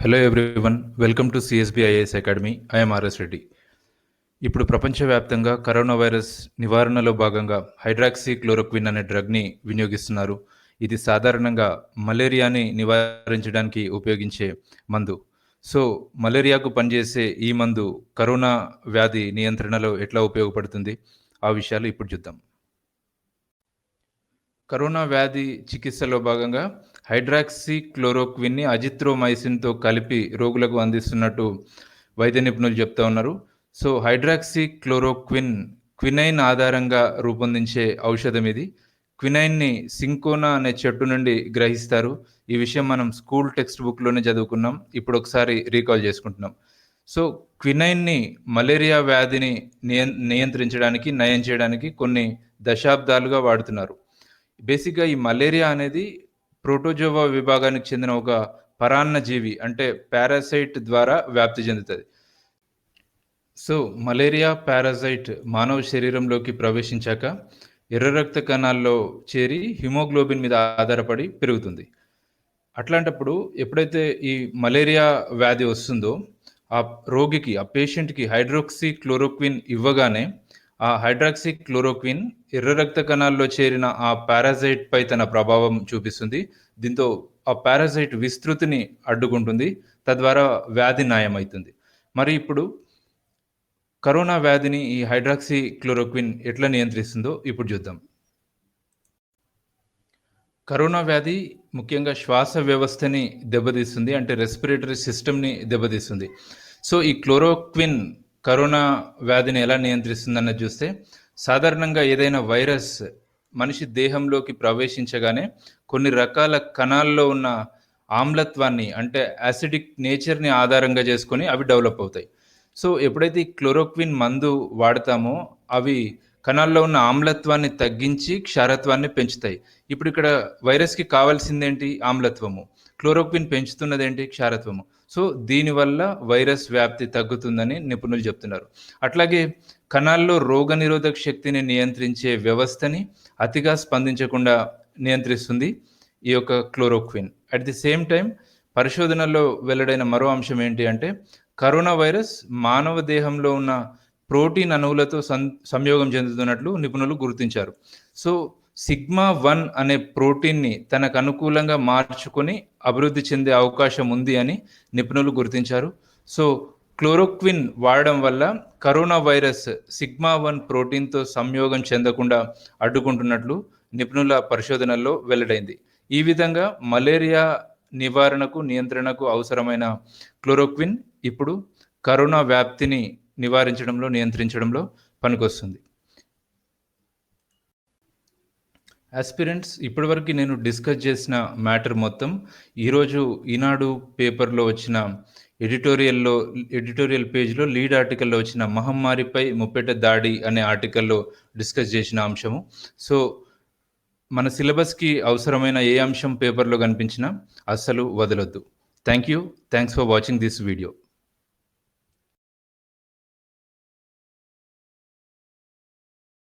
Hello everyone welcome to CSB IAS academy I'm R Reddy ఇప్పుడు ప్రపంచవ్యాప్తంగా corona virus నివారణలో భాగంగా హైడ్రాక్సీ క్లోరోక్విన్ అనే డ్రగ్ని వినియోగిస్తున్నారు. ఇది సాధారణంగా మలేరియాని నివారించడానికి ఉపయోగించే మందు. సో మలేరియాకు పనిచేసే ఈ మందు కరోనా వ్యాధి నియంత్రణలో ఎట్లా ఉపయోగపడుతుంది? ఆ విషయాలు ఇప్పుడు చూద్దాం. కరోనా వ్యాధి చికిత్సలో భాగంగా హైడ్రాక్సీ క్లోరోక్విన్ని అజిత్రోమైసిన్తో కలిపి రోగులకు అందిస్తున్నట్టు వైద్య నిపుణులు చెప్తా ఉన్నారు. సో హైడ్రాక్సీ క్లోరోక్విన్ క్వినైన్ ఆధారంగా రూపొందించే ఔషధం ఇది. క్వినైన్ని సింకోనా అనే చెట్టు నుండి గ్రహిస్తారు. ఈ విషయం మనం స్కూల్ టెక్స్ట్ బుక్లోనే చదువుకున్నాం. ఇప్పుడు ఒకసారి రీకాల్ చేసుకుంటున్నాం. సో క్వినైన్ని మలేరియా వ్యాధిని నియంత్రించడానికి నయం చేయడానికి కొన్ని దశాబ్దాలుగా వాడుతున్నారు. బేసిక్గా ఈ మలేరియా అనేది ప్రోటోజోవా విభాగానికి చెందిన ఒక పరాన్న జీవి అంటే పారాసైట్ ద్వారా వ్యాప్తి చెందుతుంది. సో మలేరియా పారాసైట్ మానవ శరీరంలోకి ప్రవేశించాక ఎర్ర రక్త కణాల్లో చేరి హిమోగ్లోబిన్ మీద ఆధారపడి పెరుగుతుంది. అట్లాంటప్పుడు ఎప్పుడైతే ఈ మలేరియా వ్యాధి వస్తుందో ఆ రోగికి ఆ పేషెంట్కి హైడ్రోక్సీ క్లోరోక్విన్ ఇవ్వగానే ఆ హైడ్రాక్సీ క్లోరోక్విన్ ఎర్ర రక్త కణాల్లో చేరిన ఆ పారాసైట్ పై తన ప్రభావం చూపిస్తుంది. దీంతో ఆ పారాసైట్ విస్తృతిని అడ్డుకుంటుంది. తద్వారా వ్యాధి న్యాయమవుతుంది మరి ఇప్పుడు కరోనా వ్యాధిని ఈ హైడ్రాక్సీ క్లోరోక్విన్ ఎట్లా నియంత్రిస్తుందో ఇప్పుడు చూద్దాం. కరోనా వ్యాధి ముఖ్యంగా శ్వాస వ్యవస్థని దెబ్బతీస్తుంది. అంటే రెస్పిరేటరీ సిస్టమ్ని దెబ్బతీస్తుంది. సో ఈ క్లోరోక్విన్ కరోనా వ్యాధిని ఎలా నియంత్రిస్తుందన్నది చూస్తే సాధారణంగా ఏదైనా వైరస్ మనిషి దేహంలోకి ప్రవేశించగానే కొన్ని రకాల కణాల్లో ఉన్న ఆమ్లత్వాన్ని అంటే యాసిడిక్ నేచర్ని ఆధారంగా చేసుకొని అవి డెవలప్ అవుతాయి. సో ఎప్పుడైతే ఈ క్లోరోక్విన్ మందు వాడతామో అవి కణాల్లో ఉన్న ఆమ్లత్వాన్ని తగ్గించి క్షారత్వాన్ని పెంచుతాయి. ఇప్పుడు ఇక్కడ వైరస్కి కావాల్సిందేంటి? ఆమ్లత్వము. క్లోరోక్విన్ పెంచుతున్నదేంటి? క్షారత్వము. సో దీనివల్ల వైరస్ వ్యాప్తి తగ్గుతుందని నిపుణులు చెప్తున్నారు. అట్లాగే కణాల్లో రోగనిరోధక శక్తిని నియంత్రించే వ్యవస్థని అతిగా స్పందించకుండా నియంత్రిస్తుంది ఈ యొక్క chloroquine. At the same time పరిశోధనల్లో వెల్లడైన మరో అంశం ఏంటి అంటే కరోనా వైరస్ మానవ దేహంలో ఉన్న ప్రోటీన్ అణువులతో సం సంయోగం చెందుతున్నట్లు నిపుణులు గుర్తించారు. సో సిగ్మా వన్ అనే ప్రోటీన్ని తనకు అనుకూలంగా మార్చుకొని అభివృద్ధి చెందే అవకాశం ఉంది అని నిపుణులు గుర్తించారు. సో క్లోరోక్విన్ వాడడం వల్ల కరోనా వైరస్ సిగ్మా వన్ ప్రోటీన్తో సంయోగం చెందకుండా అడ్డుకుంటున్నట్లు నిపుణుల పరిశోధనల్లో వెల్లడైంది. ఈ విధంగా మలేరియా నివారణకు నియంత్రణకు అవసరమైన క్లోరోక్విన్ ఇప్పుడు కరోనా వ్యాప్తిని నివారించడంలో నియంత్రించడంలో పనికొస్తుంది. ఆస్పిరెంట్స్ ఇప్పటివరకు నేను డిస్కస్ చేసిన మ్యాటర్ మొత్తం ఈరోజు ఈనాడు పేపర్లో వచ్చిన ఎడిటోరియల్లో ఎడిటోరియల్ పేజ్లో లీడ్ ఆర్టికల్లో వచ్చిన మహమ్మారిపై ముప్పెట దాడి అనే ఆర్టికల్లో డిస్కస్ చేసిన అంశము. సో మన సిలబస్కి అవసరమైన ఏ అంశం పేపర్లో కనిపించినా అస్సలు వదలొద్దు. Thank you thanks for watching this video